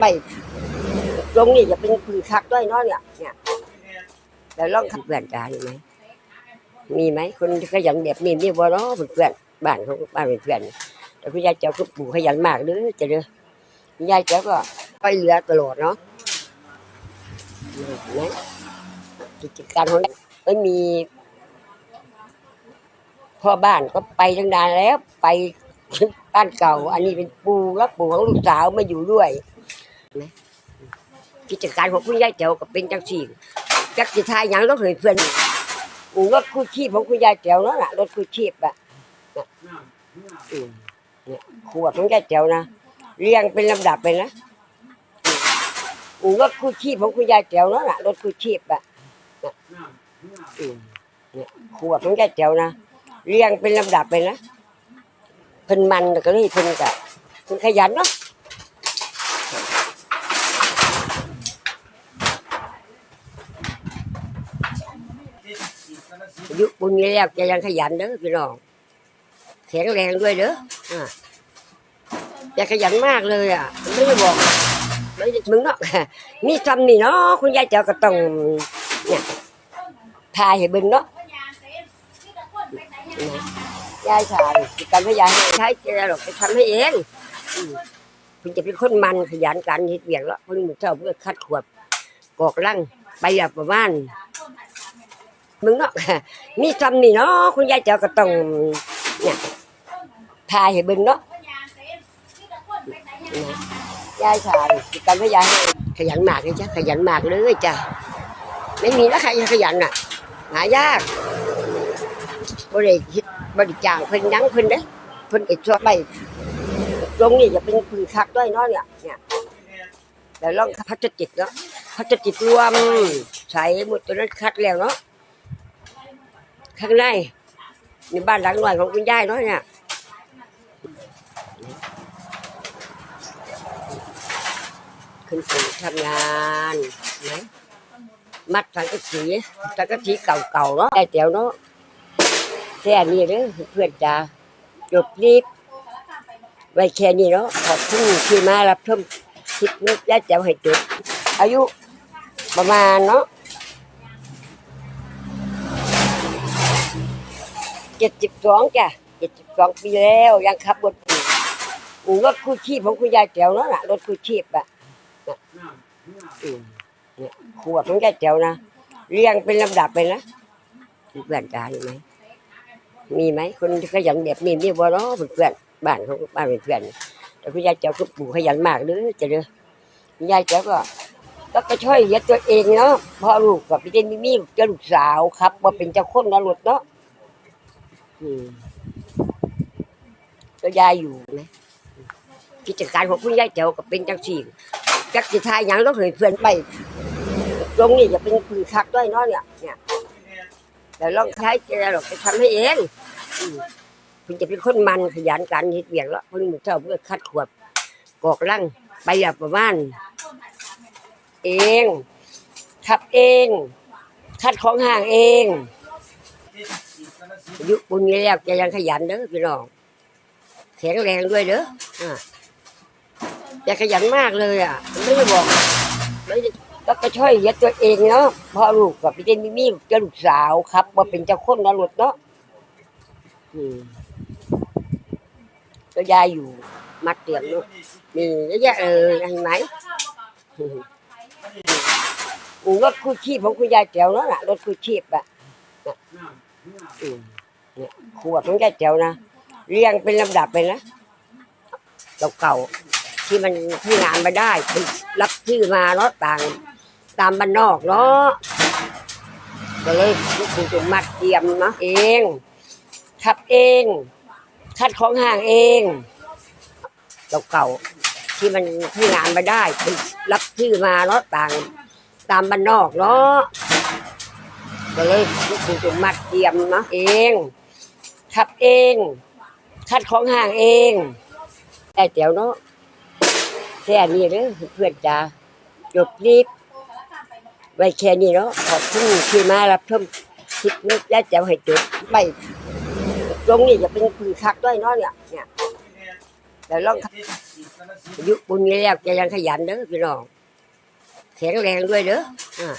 ไปตรงนี้จะเป็นผืนคักด้วยเนาะเนี่ยเนี่ยแต่ลองขับเพื่อนกันไหมมีไหมคนขยันแบบนี้มีบ่เนาะเพื่อนบ้านเขาบ้านเป็นเพื่อนแต่คุณยายเจ้าก็ปู่ขยันมากเลยจะเด้อคุณยายเจ้าก็ไปเหลือตลอดเนาะนไหมกิจการของเราไม่มีพ่อบ้านก็ไปตั้งนานแล้วไปบ้านเก่า อันนี้เป็นปูแล้วปู่ของลูกสาวมาอยู่ด้วย กิจการของคุณยายแจ๋วก็เป็นจังสี่จักสิทายยังรถเพื่อนปูรถคู่ชีพของคุณยายแจ๋วนาะน่ะรถคู่ชีพอะขวดของยายแจ๋วนะเรียงเป็นลำดับไปนะปูรถคู่ชีพของคุณยายแจ๋วนาะน่ะรถคู่ชีพอะขวดของยายแจ๋วนะเรียงเป็นลำดับไปนะเพิ่นมันก็เลยเพิ่นก็เพิ่นขยันเนาะ ยุปุญนี้แล้วแกยังขยันเด้อพี่น้องแข็งแรงด้วยเด้ออ่าแกขยันมากเลยอะไม่ได้บอกไม่ได้มึงเนาะนี่ทำนี่เนาะคุณยายเจ้าก็ต้องเนี่ยพายให้เบิ่งเนาะยายชายการพยายใช้เจอหรอกไปทำให้เองคุณจะเป็นคนมันขยันการเฮ็ดเวียกแล้วคุณมือเจ้าเพื่อคัดขวบกอกลังไปแบบประมาณ มึงเนาะนี่ทำนี่เนาะคุณยายเจ้าก็ต้องเนี่ยพายให้เบิ่งเนาะยายชายการพยายขยันมากเลยจ้ะขยันมากเลยจ้ะไม่มีแล้วใครขยันอะ หายากบริฮิตบริจางเพิ่นยังเพิ่นเด้เพิ่นก็ชอบไปตรงนี้จะเป็นผืนคักด้วยเนาะเนี่ยเนี่ยแต่ลองพัชจิตเนาะพัชจิตรวมใช้หมดตัวนั้นคัดแล้วเนาะ ข้างในในบ้านหลังหน่อยของคุณยายเนาะเนี่ยขึ้นไปทำงานไหมมัดสังกะสีสังกะสีเก่าๆเนาะได้เตียวเนาะแค่นี้เด้อเพื่อนจ้าจบรีบไว้แค่นี้เนาะขอบคุณที่มารับชมคลิปนี้และจะให้จบอายุประมาณเนาะ เจ็ดสิบสองจ้ะเจ็ดสิบสองปีแล้วยังขับรถอยู่อู่รถคู่ชีพของคุณยายแจ๋วเนาะน่ะรถคู่ชีพอะน่ะอืมเนี่ยขวดของยายแจ๋วนะเรียงเป็นลำดับไปนะเพื่อนจ้าเห็นไหมมีไหมคนขยันแบบนี้มีบ่เนาะเพื่อนๆบ้านเขาบ้านเพื่อนแต่คุณยายเจ้าก็ปู่ขยันมากเลยจะเด้อคุณยายเจ้าก็ ก็ก็ช่วยเหลือตัวเองเนาะพ่อลูกกับพี่เจนมีมีเจ้าลูกสาวครับว่าเป็นเจ้าคนนรกเนาะ อืมก็ยายอยู่นะกิจการของคุณยายเจ้าก็เป็นจังสี่จักสิทายหยังต้องให้เพื่อนไป ตรงนี้จะเป็นผืนคักด้วยเนาะเนี่ยเนี่ยแต่ลองใช้เจอหรอกไปทำให้เองอืมคุณจะเป็นคนมันขยันการเฮ็ดเวียกแล้วคุณมือเจ้าเพื่อคัดขวบกอกลังไปแบบประมาณเองขับเอง คัดของห่างเอง อายุปุญนี้แล้วแกยังขยันเด้อพี่น้องแข็งแรงด้วยเด้ออ่าแกขยันมากเลยอะไม่ได้บอกไม่ได้แล้วก็ช่วยเหลือตัวเองเนาะพ่อลูกกับพี่เจนมีมีเจ้าลูกสาวครับว่าเป็นเจ้าคนนรกเนาะอืมก็ยายอยู่มัดเตียงเนาะนี่เยอะแยะเลยเห็นไหมอืมอูรถคู่ชีพของคุณยายแจ๋วเนาะน่ะรถคู่ชีพอะอืม เนี่ยขวดของยายแจ๋วนะเรียงเป็นลำดับไปนะเก่าๆที่มันที่งานมาได้ปรับชื่อมาเนาะต่าง ตามบ้านนอกเนาะก็เลยคุณจุมัดเตรียมเนาะเองขับเอง คัดของห่างเองเก่าๆที่มันที่งานมาได้ปรับชื่อมาเนาะต่าง ตามบ้านนอกเนาะก็เลยคุณจุมัดเตรียมเนาะเอง ขับเอง คัดของห่างเองได้เตียวเนาะแค่นี้เด้อเพื่อนจ้าจบรีบไว้แค่นี้เนาะขอบคุณที่มารับชมคลิปนี้และจะให้จบไปตรงนี้จะเป็นผืนคักด้วยเนาะเนี่ยเนี่ยแต่ลองยุปุญนี้แล้วแกยังขยันเด้อพี่น้องแข็งแรงด้วยเด้ออะ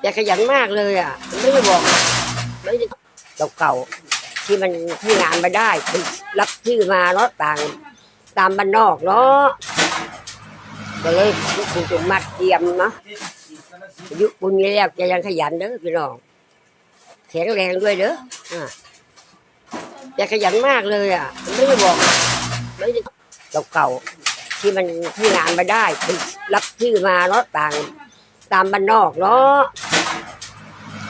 แกขยันมากเลยอะไม่ได้บอกไม่ได้ เก่าๆที่มันที่งานมาได้ไปรับชื่อมาเนาะต่าง ตามบ้านนอกเนาะก็เลยถูกจุมัดเตรียมเนาะอายุปุญนี้แล้วแกยังขยันเด้อพี่น้องแข็งแรงด้วยเด้ออะแกขยันมากเลยอะไม่ได้บอกไม่ได้เก่าๆที่มันที่งานมาได้ไปรับชื่อมาเนาะต่าง ตามบ้านนอกเนาะ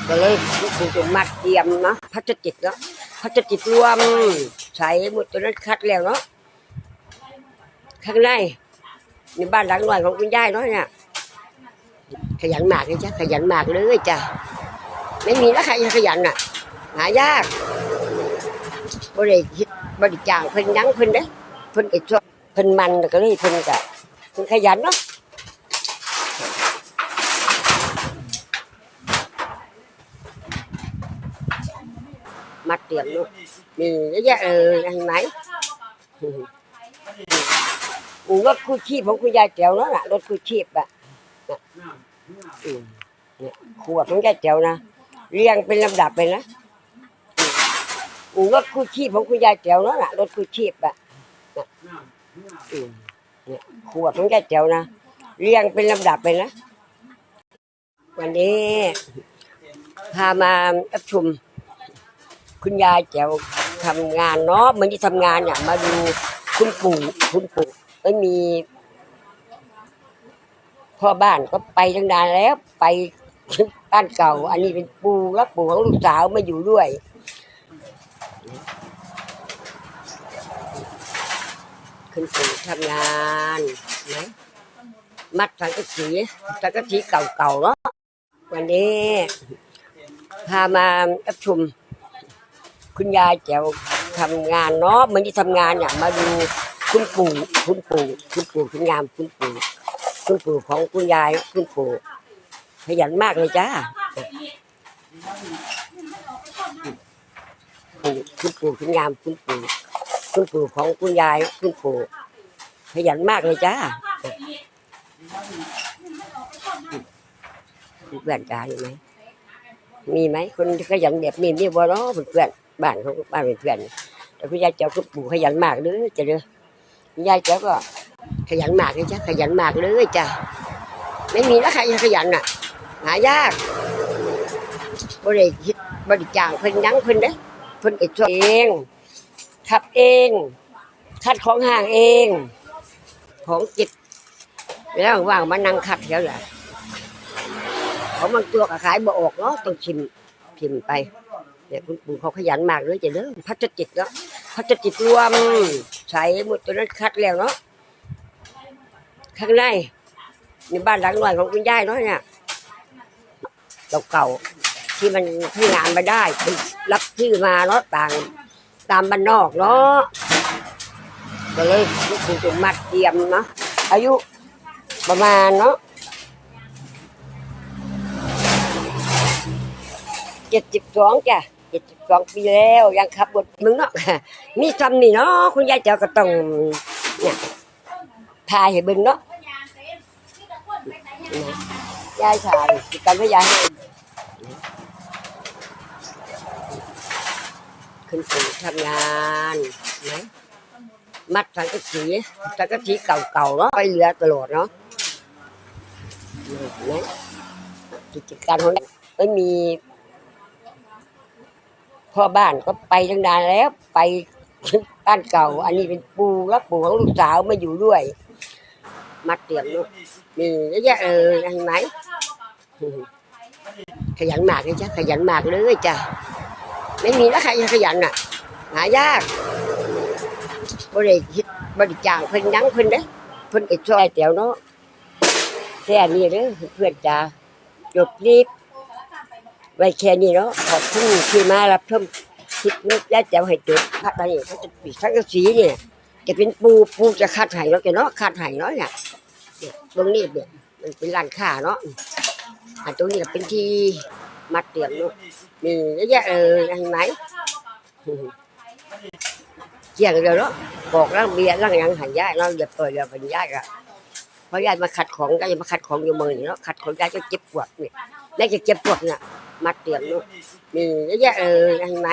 ก็เลยถูกจุมัดเตรียมเนาะพัชจิตเนาะพัชจิตรวมใช้หมดตัวนั้นคัดแล้วเนาะข้างในในบ้านหลังหน่อยของคุณยายเนาะเนี่ยขยันมากเลยจ้ะขยันมากเลยจ้ะไม่มีแล้วใครจะขยันอะ หายากบริจิตบริจางเพิ่นยังเพิ่นเด้เพิ่นก็ชอบเพิ่นมันก็เลยเพิ่นก็เพิ่นขยันเนาะ มัดเตรียมเนาะมีเยอะแยะเลยเห็นไหมรถกู้ชีพของคุณยายแจ๋วนั่นแหละรถกู้ชีพอะน่ะอืมเนี่ยขวดของยายแจ๋วนะเรียงเป็นลำดับไปนะอืมรถกู้ชีพของคุณยายแจ๋วนั่นแหละรถกู้ชีพอะน่ะอืมเนี่ยขวดของยายแจ๋วนะเรียงเป็นลำดับไปนะวันนี้พามารับชม คุณยายแจ๋วทำงานเนาะเหมือนที่ทำงานเนี่ย มาดูคุณปู่คุณปู่ไม่มีพ่อบ้านก็ไปตั้งนานแล้วไปบ้านเก่า อันนี้เป็นปูแล้วปู่ของลูกสาวมาอยู่ด้วยขึ้นปู่ทำงานไหมมัดสังกะสีสังกะสีเก่าๆเนาะวันนี้พามารับชม คุณยายแจ๋วทำงานเนาะเหมือนที่ทำงานเนี่ยมาดูคุณปู่คุณปู่คุณปู่คุณงามคุณปู่คุณปู่ของคุณยายคุณปู่ขยันมากเลยจ้าปู่คุณปู่คุณงามคุณปู่คุณปู่ของคุณยายคุณปู่ขยันมากเลยจ้าเพื่อนจ้าอยู่ไหมมีไหมคนขยันแบบนี้มีบ่เนาะเพื่อน บ้านเขาบ้านเป็นเพื่อนแต่คุณยายเจ้าคุณปู่ขยันมากเลยจะเด้อยายแกก็ขยันมากเลยจ้ะขยันมากเลยจ้ะไม่มีแล้วใครจะขยันอะ หายากบริจิตบริจางเพิ่นยังเพิ่นเด้เพิ่นเอกเองขับเอง คัดของห่างเอง ของจิตแล้วว่างมานั่งคัดแล้วแหละของบางตัวก็ขายบ่ออกเนาะต้องชิมชิมไป เนี่ยคุณปู่เขาขยันมากเลยจะเด้อพัชจิตเนาะพัชจิตรวมใช้หมดตัวนั้นคัดแล้วเนาะข้างในในบ้านหลังหน่อยของคุณยายเนาะเนี่ยเก่าๆที่มันที่งานมาได้รับชื่อมาเนาะต่างตามบ้านนอกเนาะก็เลยถูกจุมัดเตรียมเนาะอายุประมาณเนาะเจ็ดสิบสองจ้ะ เจ็ดสิบสองปีแล้วยังขับบทมึงเนาะมีทำนี่เนาะคุณยายเจ้าก็ต้องเนี่ยทายให้เบิ่งเนาะยายถ่ายกันให้ยายให้ขึ้นสู่ทำงานไหมมัดสังกะสีสังกะสีเก่าๆเนาะไปเหลือตลอดเนาะเห็นไหมกิจการของไม่มี พ่อบ้านก็ไปตั้งนานแล้ว ไปบ้านเก่า อันนี้เป็นปูแล้วปู่ของลูกสาวมาอยู่ด้วยมัดเตรียมเนาะมีเยอะแยะเลยเห็นไหมขยันมากเลยจ้ะขยันมากเลยจ้ะไม่มีแล้วใครจะขยันอะ หายากบริจิตบริจางเพิ่นยังเพิ่นเด้เพิ่นเอกช่วยแถวเนาะแค่นี้เด้อเพื่อนจ้าจบรีบ ไว้แค่นี้เนาะขอบคุณที่มารับชมคลิปนี้ย่าแจ๋วให้จุดพระตาเนี่ยเขาจะปีกสังกะสีเนี่ยจะเป็นปูปูจะคาดไห่เนาะแกเนาะคาดไห่เนาะเนี่ยตรงนี้เนี่ยมันเป็นร้านค้าเนาะอันตรงนี้ก็เป็นที่มัดเตียงเนาะมีเยอะแยะเยังไหมเกี่ยงเดียวเนาะบอกร่างเบียร่างยังหันย่าเราอย่าเปิดอย่าเป็นย่าอะเพราะย่ามาขัดของย่ามาขัดของอยู่มือเนาะขัดของย่าจะเจ็บปวดเนี่ยแล้วจะเจ็บปวดเนี่ย มาเตรียมลูกมีเยอะแยะเลยเห็ไหม